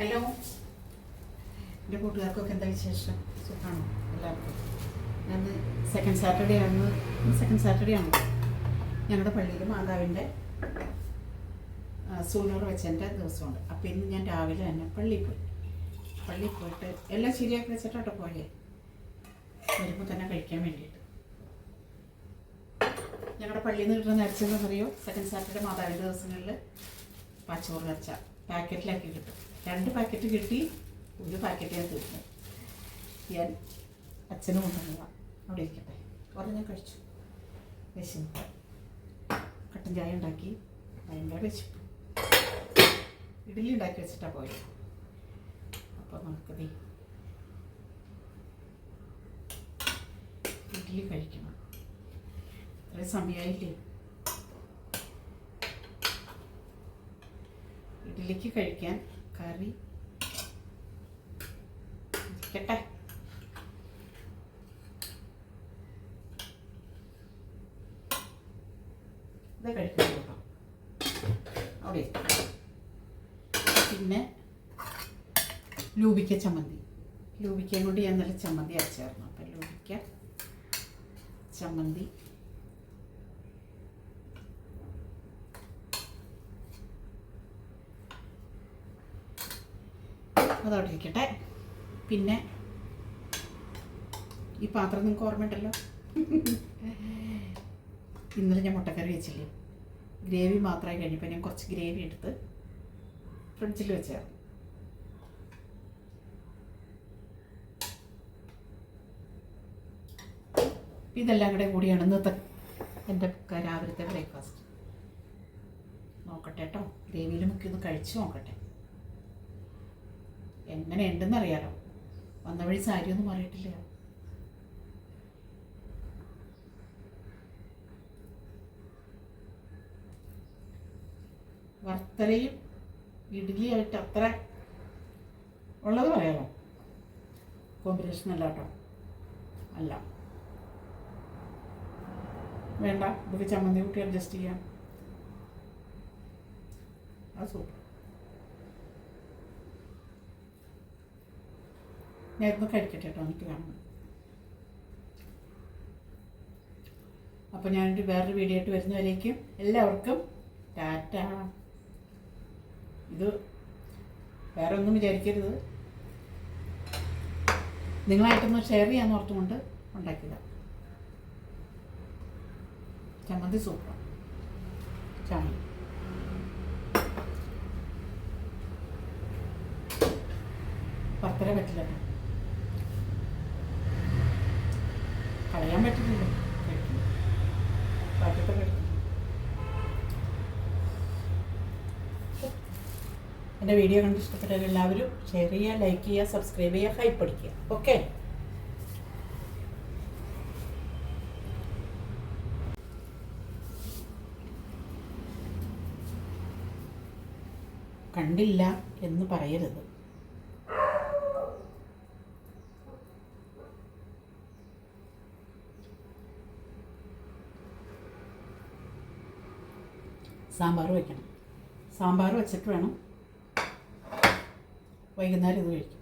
Hello എന്റെ കൂട്ടുകാർക്കൊക്കെ എന്താ വിശേഷം? സുഖമാണോ എല്ലാവർക്കും? ഞാൻ സെക്കൻഡ് സാറ്റർഡേ ആണ്. സെക്കൻഡ് സാറ്റർഡേ ആണ്. ഞങ്ങളുടെ പള്ളിയിൽ മാതാവിന്റെ സൂനൂർ വെച്ചതിന്റെ ദിവസമുണ്ട്. അപ്പോൾ ഇന്ന് ഞാൻ രാവിലെ തന്നെ പള്ളിയിൽ പോയി. പള്ളിയിൽ പോയിട്ട് എല്ലാം ശരിയാക്കി വെച്ചിട്ടോട്ടോ പോയേ. വരുമ്പോൾ തന്നെ കഴിക്കാൻ വേണ്ടിയിട്ട്. ഞങ്ങളുടെ പള്ളിയിൽ നിന്ന് കിട്ടുന്ന നേർച്ചയെന്ന് അറിയോ സെക്കൻഡ് സാറ്റർഡേ മാതാവിന്റെ ദിവസങ്ങളിൽ പച്ചോറ് നേർച്ച പാക്കറ്റിലാക്കി കിട്ടും. രണ്ട് പാക്കറ്റ് കിട്ടി. ഒരു പാക്കറ്റ് ഞാൻ തീർന്നു ഞാൻ അച്ഛനും കൊണ്ടുവന്നതാ. അവിടെ ഇരിക്കട്ടെ. കുറേ ഞാൻ കഴിച്ചു. വിശപ്പ് കട്ടൻ ചായ ഉണ്ടാക്കി. ഭയങ്കര വിശപ്പ്. ഇഡലി ഉണ്ടാക്കി വെച്ചിട്ടാ പോയത് അപ്പോൾ നമുക്ക് ഇഡലി കഴിക്കണം. ഇത്രയും സമയമായില്ലേ ഇഡ്ഡലിക്ക് കഴിക്കാൻ കറി. ഇരിക്കട്ടെ. ഇത് കഴിക്കാൻ കേട്ടോ. അവിടെ പിന്നെ ലൂബിക്ക ചമ്മന്തി. ലൂബിക്കയും കൊണ്ട് ഞാൻ നല്ല ചമ്മന്തി അരച്ചായിരുന്നു അപ്പം ലൂബിക്ക ചമ്മന്തി. അതവിടെ ഇരിക്കട്ടെ പിന്നെ ഈ പാത്രം നിങ്ങൾക്ക് ഓർമ്മയുണ്ടല്ലോ? ഇന്നലെ ഞാൻ മുട്ടക്കറി വെച്ചില്ലേ? ഗ്രേവി മാത്രമായി കഴിഞ്ഞപ്പോൾ ഞാൻ കുറച്ച് ഗ്രേവി എടുത്ത് ഫ്രിഡ്ജിൽ വെച്ചാൽ ഇതെല്ലാം കൂടെ കൂടിയാണ് ഇന്നത്തെ എന്റെ രാവിലത്തെ ബ്രേക്ക്ഫാസ്റ്റ്. നോക്കട്ടെ കേട്ടോ. ഗ്രേവിയിൽ മുക്കി ഒന്ന് കഴിച്ചു നോക്കട്ടെ. എങ്ങനെ ഉണ്ടെന്ന് അറിയാലോ വന്ന വഴി സാരി ഒന്നും മാറിയിട്ടില്ല. വർത്തലയും ഇഡ്ഡലിയായിട്ട് അത്ര ഉള്ളത് പറയാമോ? കോമ്പിനേഷൻ അല്ല കേട്ടോ. അല്ല. വേണ്ട. ഇതൊക്കെ ചമ്മന്തി കൂട്ടി അഡ്ജസ്റ്റ് ചെയ്യാം. അത് സൂപ്പർ ഞാൻ ഇന്ന് കഴിക്കട്ടെ കേട്ടോ എനിക്ക് വേണം അപ്പോൾ ഞാനൊരു വേറൊരു വീഡിയോ ആയിട്ട് വരുന്നവരേക്കും എല്ലാവർക്കും ടാറ്റ. ഇത് വേറെ ഒന്നും വിചാരിക്കരുത്. നിങ്ങളായിട്ടൊന്ന് ഷെയർ ചെയ്യാൻ ഓർത്തുകൊണ്ട് ഉണ്ടാക്കിയതാണ് ചമ്മന്തി സൂപ്പർ ചമ്മന്തി. പത്തര പറ്റില്ല കളയാൻ പറ്റില്ല എന്റെ വീഡിയോ കണ്ട് ഇഷ്ടപ്പെട്ടവർ എല്ലാവരും ഷെയർ ചെയ്യുക ലൈക്ക് ചെയ്യുക സബ്സ്ക്രൈബ് ചെയ്യുക ഹൈപ്പ് അടിക്കുക. ഓക്കെ കണ്ടില്ല എന്ന് പറയരുത്. സാമ്പാർ വയ്ക്കണം. സാമ്പാർ വെച്ചിട്ട് വേണം വൈകുന്നേരം ഇത് കഴിക്കും